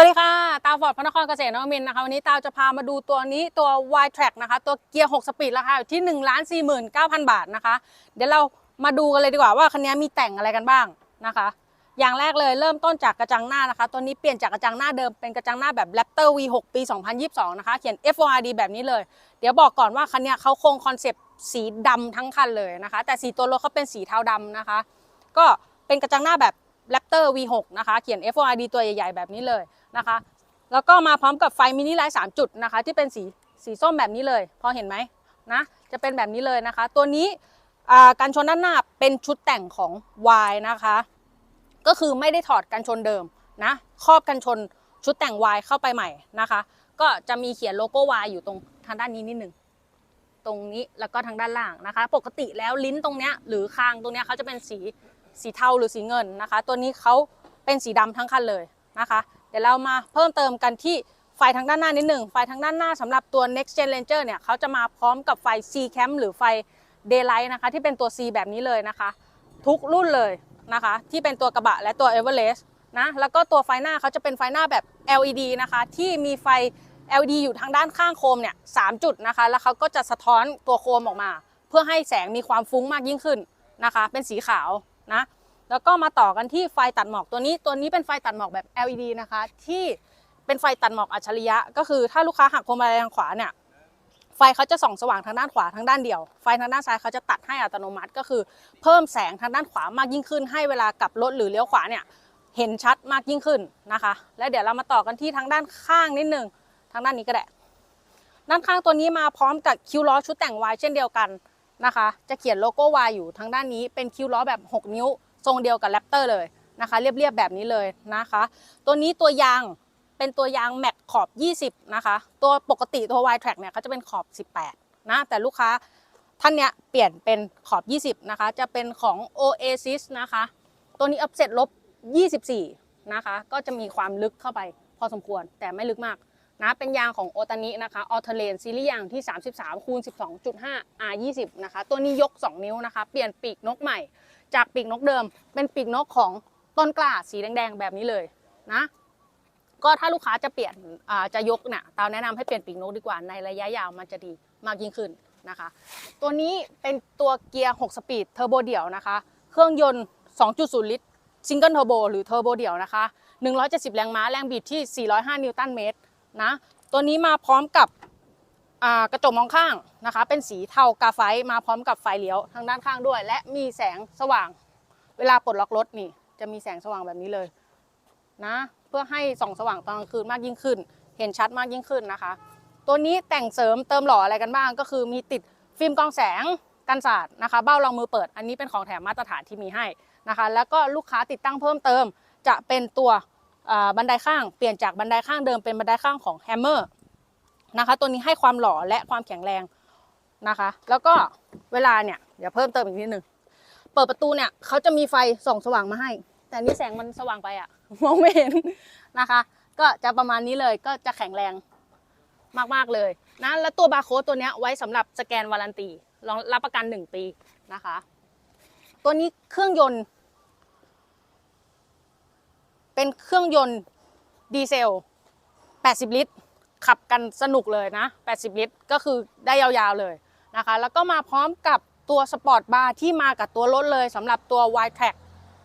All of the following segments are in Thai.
วัสดีค่ะ ตาฟอร์ดพระนครเกษตรนวมินนะคะ วันนี้ตาจะพามาดูตัวนี้ตัว Y Track นะคะ ตัวเกียร์ 6 สปีดราคาอยู่ที่1นึ่งล้านสี่หมื่นเก้าพันบาทนะคะ เดี๋ยวเรามาดูกันเลยดีกว่าว่าคันนี้มีแต่งอะไรกันบ้างนะคะ อย่างแรกเลยเริ่มต้นจากกระจังหน้านะคะ ตัวนี้เปลี่ยนจากกระจังหน้าเดิมเป็นกระจังหน้าแบบ Raptor V6 ปี 2022 นะคะ เขียน FORD แบบนี้เลย เดี๋ยวบอกก่อนว่าคันนี้เขาคงคอนเซปต์สีดำทั้งคันเลยนะคะ แต่สีตัวรถเขาเป็นสีเทาดำนะคะ ก็เป็นกระจังหน้าแบบ Raptor V6 นะคะ เขียน FORD ตัวใหญ่ๆแบบนี้เลย นะคะ แล้วก็มาพร้อมกับไฟมินิไลท์3จุดนะคะ ที่เป็นสีสีส้มแบบนี้เลย พอเห็นไหมนะจะเป็นแบบนี้เลยนะคะ ตัวนี้อ่ากันชนด้านหน้าเป็นชุดแต่งของ Y นะคะ ก็คือไม่ได้ถอดกันชนเดิมนะครอบกันชนชุดแต่ง Y เข้าไปใหม่นะคะ ก็จะมีเขียนโลโก้ Y อยู่ตรงทางด้านนี้นิดหนึ่งตรงนี้แล้วก็ทางด้านล่างนะคะ ปกติแล้วลิ้นตรงเนี้ยหรือคางตรงเนี้ยเขาจะเป็นสีสีเทาหรือสีเงินนะคะ ตัวนี้เขาเป็นสีดำทั้งคันเลยนะคะ เดี๋ยวเรามาเพิ่มเติมกันที่ไฟทางด้านหน้านิดหนึ่งไฟทางด้านหน้าสำหรับตัว next gen ranger เนี่ยเขาจะมาพร้อมกับไฟ C cam หรือไฟ daylight นะคะ ที่เป็นตัว C แบบนี้เลยนะคะ ทุกรุ่นเลยนะคะ ที่เป็นตัวกระบะและตัว Everest นะแล้วก็ตัวไฟหน้าเขาจะเป็นไฟหน้าแบบ LED นะคะ ที่มีไฟ LED อยู่ทางด้านข้างโคมเนี่ยสามจุดนะคะ แล้วเขาก็จะสะท้อนตัวโคมออกมา เพื่อให้แสงมีความฟุ้งมากยิ่งขึ้นนะคะ เป็นสีขาวนะ แล้วก็มาต่อกันที่ไฟตัดหมอกตัวนี้ ตัวนี้เป็นไฟตัดหมอกแบบ LED นะคะ ที่เป็นไฟตัดหมอกอัจฉริยะ ก็คือถ้าลูกค้าหักพวงมาลัยทางขวาเนี่ยไฟเขาจะส่องสว่างทางด้านขวาทางด้านเดียว ไฟทางด้านซ้ายเขาจะตัดให้อัตโนมัติก็คือ เพิ่มแสงทางด้านขวามากยิ่งขึ้น ให้เวลากลับรถหรือเลี้ยวขวาเนี่ยเห็นชัดมากยิ่งขึ้นนะคะ แล้วเดี๋ยวเรามาต่อกันที่ทางด้านข้างนิดนึงทางด้านนี้ก็ได้ด้านข้างตัวนี้มาพร้อมกับคิวล้อชุดแต่ง Y เช่นเดียวกันนะคะ จะเขียนโลโก้ Y อยู่ทางด้านนี้เป็นคิวล้อแบบ 6 นิ้ว ทรงเดียวกับแรปเตอร์เลยนะคะ เรียบๆแบบนี้เลยนะคะ ตัวนี้ตัวยางเป็นตัวยางแม็กขอบ 20 นะคะ ตัวปกติตัว Y Track เนี่ยเขาจะเป็นขอบ 18 นะ แต่ลูกค้าท่านเนี้ยเปลี่ยนเป็นขอบ 20 นะคะ จะเป็นของ Oasis นะคะ ตัวนี้ offset ลบ 24 นะคะ ก็จะมีความลึกเข้าไปพอสมควร แต่ไม่ลึกมากนะ เป็นยางของโอตานินะคะออเทเลนซีรีส์ยางที่ 33คูณ12.5 R20 นะคะ ตัวนี้ยก 2 นิ้วนะคะ เปลี่ยนปีกนกใหม่ จากปีกนกเดิม เป็นปีกนกของต้นกล้าสีแดงๆแบบนี้เลยนะก็ถ้าลูกค้าจะเปลี่ยนจะยกเนี่ยตามแนะนำให้เปลี่ยนปีกนกดีกว่าในระยะยาวมันจะดีมากยิ่งขึ้นนะคะ ตัวนี้เป็นตัวเกียร์ 6 สปีดเทอร์โบเดี่ยวนะคะ เครื่องยนต์ 2.0 ลิตรซิงเกิลเทอร์โบหรือเทอร์โบเดี่ยวนะคะ 170 แรงม้าแรงบิดที่ 405 นิวตันเมตรนะ ตัวนี้มาพร้อมกับ กระจกมองข้างนะคะ เป็นสีเทากาไฟมาพร้อมกับไฟเลี้ยวทางด้านข้างด้วย และมีแสงสว่าง เวลาปลดล็อกรถนี่ จะมีแสงสว่างแบบนี้เลยนะ เพื่อให้ส่องสว่างตอนกลางคืนมากยิ่งขึ้น เห็นชัดมากยิ่งขึ้นนะคะ ตัวนี้แต่งเสริมเติมหล่ออะไรกันบ้างก็คือมีติดฟิล์มกองแสงกันสาดนะคะ เบ้ารองมือเปิด อันนี้เป็นของแถมมาตรฐานที่มีให้นะคะ แล้วก็ลูกค้าติดตั้งเพิ่มเติม จะเป็นตัวบันไดข้าง เปลี่ยนจากบันไดข้างเดิมเป็นบันไดข้างของแฮมเมอร์ นะคะ ตัวนี้ให้ความหล่อและความแข็งแรงนะคะ แล้วก็เวลาเนี่ยเดี๋ยวเพิ่มเติมอีกนิดนึงเปิดประตูเนี่ยเขาจะมีไฟส่องสว่างมาให้ แต่นี่แสงมันสว่างไปอะมองไม่เห็นนะคะ ก็จะประมาณนี้เลยก็จะแข็งแรงมากๆเลยนะแล้วตัวบาร์โค้ดตัวนี้ไว้สำหรับสแกนวารันตีรองรับประกัน 1 ปีนะคะ ตัวนี้เครื่องยนต์ เป็นเครื่องยนต์ดีเซล 80 ลิตร ขับกันสนุกเลยนะ 80 ลิตร ก็คือได้ยาวๆเลยนะคะ แล้วก็มาพร้อมกับตัวสปอร์ตบาร์ที่มากับตัวรถเลยสำหรับตัว Y Track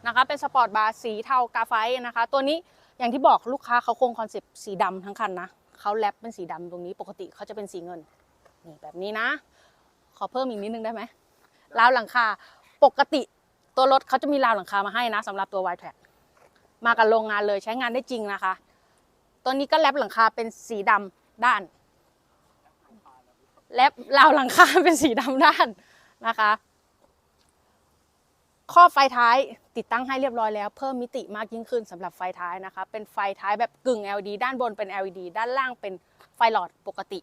นะคะ เป็นสปอร์ตบาร์สีเทากาไฟนะคะ ตัวนี้อย่างที่บอกลูกค้าเขาคงคอนเซปต์สีดำทั้งคันนะเขาแรปเป็นสีดำตรงนี้ปกติเขาจะเป็นสีเงินนี่แบบนี้นะ ขอเพิ่มอีกนิดนึงได้ไหมราวหลังคาปกติตัวรถเขาจะมีราวหลังคามาให้นะสำหรับตัว Y Track มากับโรงงานเลยใช้งานได้จริงนะคะ ตัวนี้ก็แรปหลังคาเป็นสีดำด้านแรปราวหลังคาเป็นสีดำด้านนะคะครอไฟท้ายติดตั้งให้เรียบร้อยแล้ว เพิ่มมิติมากยิ่งขึ้นสำหรับไฟท้ายนะคะ เป็นไฟท้ายแบบกึ่ง LED ด้านบนเป็น LED ด้านล่างเป็นไฟหลอดปกติ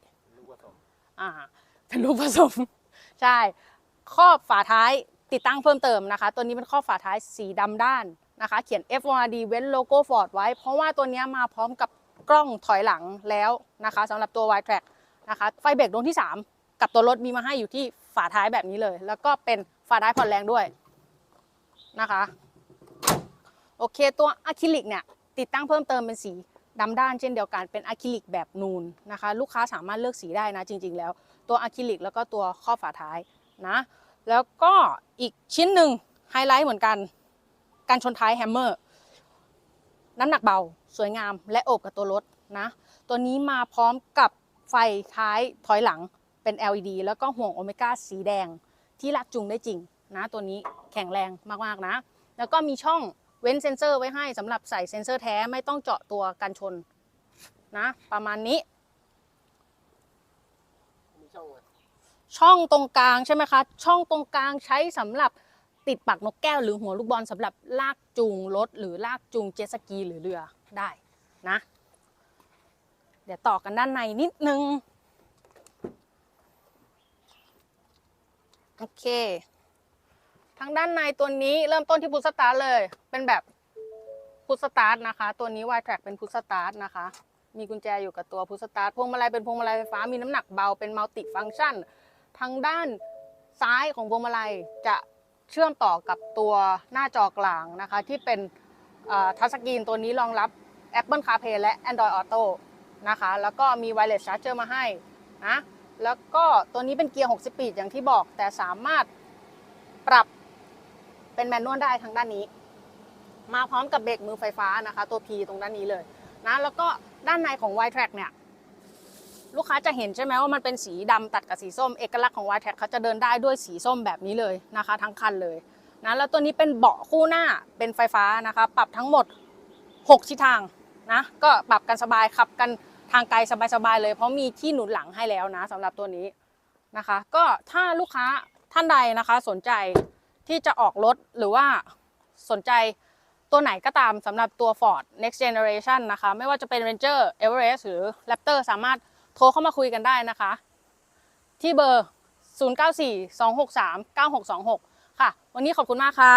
อ่าเป็นรูปผสมใช่ครอบฝาท้ายติดตั้งเพิ่มเติมนะคะ ตัวนี้เป็นครอบฝาท้ายสีดำด้านนะคะ เขียน F1D เว้นโลโก้ Ford ไว้ เพราะว่าตัวนี้มาพร้อมกับ กล้องถอยหลังแล้วนะคะสำหรับตัว Y Track นะคะไฟเบรกดวงที่ 3 กับตัวรถมีมาให้อยู่ที่ฝาท้ายแบบนี้เลย แล้วก็เป็นฝาท้ายผ่อนแรงด้วยนะคะโอเคตัวอะคริลิกเนี่ยติดตั้งเพิ่มเติมเป็นสีดำด้านเช่นเดียวกันเป็นอะคริลิกแบบนูนนะคะ ลูกค้าสามารถเลือกสีได้นะจริง ๆ แล้ว ตัวอะคริลิกแล้วก็ตัวข้อบฝาท้ายนะแล้วก็อีกชิ้นหนึ่งไฮไลท์เหมือนกัน การชนท้ายแฮมเมอร์ น้ำหนักเบา สวยงาม และโอบกับตัวรถนะ ตัวนี้มาพร้อมกับไฟท้ายถอยหลังเป็น LED แล้วก็ห่วงโอเมก้าสีแดงที่ลากจูงได้จริงนะตัวนี้แข็งแรงมากๆนะ แล้วก็มีช่องเว้นเซนเซอร์ไว้ให้สำหรับใส่เซนเซอร์แท้ไม่ต้องเจาะตัวกันชนนะ ประมาณนี้มีช่องอะช่องตรงกลางใช่ไหมคะ ช่องตรงกลางใช้สำหรับ ติดปักนกแก้วหรือหัวลูกบอลสำหรับลากจูงรถหรือลากจูงเจ็ตสกีหรือเรือได้นะ เดี๋ยวต่อกันด้านในนิดนึง โอเค ทางด้านในตัวนี้เริ่มต้นที่พุทสตาร์เลย เป็นแบบพุทสตาร์นะคะ ตัวนี้ y track เป็นพุทสตาร์นะคะ มีกุญแจอยู่กับตัวพุทสตาร์พวงมาลัยเป็นพวงมาลัยไฟฟ้ามีน้ำหนักเบาเป็นมัลติฟัง c t ชันทางด้านซ้ายของพวงมาลัยจะ เชื่อมต่อกับตัวหน้าจอกลางนะคะ ที่เป็นทัชสกรีนตัวนี้รองรับ Apple CarPlay และ Android Auto นะคะ แล้วก็มี Wireless Charger มาให้นะแล้วก็ตัวนี้เป็นเกียร์ 6 สปีดอย่างที่บอก แต่สามารถปรับเป็นแมนนวลได้ทางด้านนี้ มาพร้อมกับเบรกมือไฟฟ้านะคะ ตัว P ตรงด้านนี้เลยนะแล้วก็ด้านในของ Y Track เนี่ย ค้าจะเห็นใช่ไหมว่ามันเป็นสีดำตัดกับสีส้มเอกลักษณ์ของ Y Track เขาจะเดินได้ด้วยสีส้มแบบนี้เลยนะคะ ทั้งคันเลยนะแล้วตัวนี้เป็นเบาะคู่หน้าเป็นไฟฟ้านะคะ ปรับทั้งหมด 6 ทิศทางนะก็ปรับกันสบายขับกันทางไกลสบายๆเลย เพราะมีที่หนุนหลังให้แล้วนะสำหรับตัวนี้นะคะ ก็ถ้าลูกค้าท่านใดนะคะสนใจที่จะออกรถหรือว่าสนใจตัวไหนก็ตามสำหรับตัว Ford Next Generation นะคะ ไม่ว่าจะเป็น Ranger Everest หรือ Raptor สามารถ ทรเข้ามาคุยกันได้นะคะ ที่เบอร์ 0942639626 ค่ะ วันนี้ขอบคุณมากค่ะ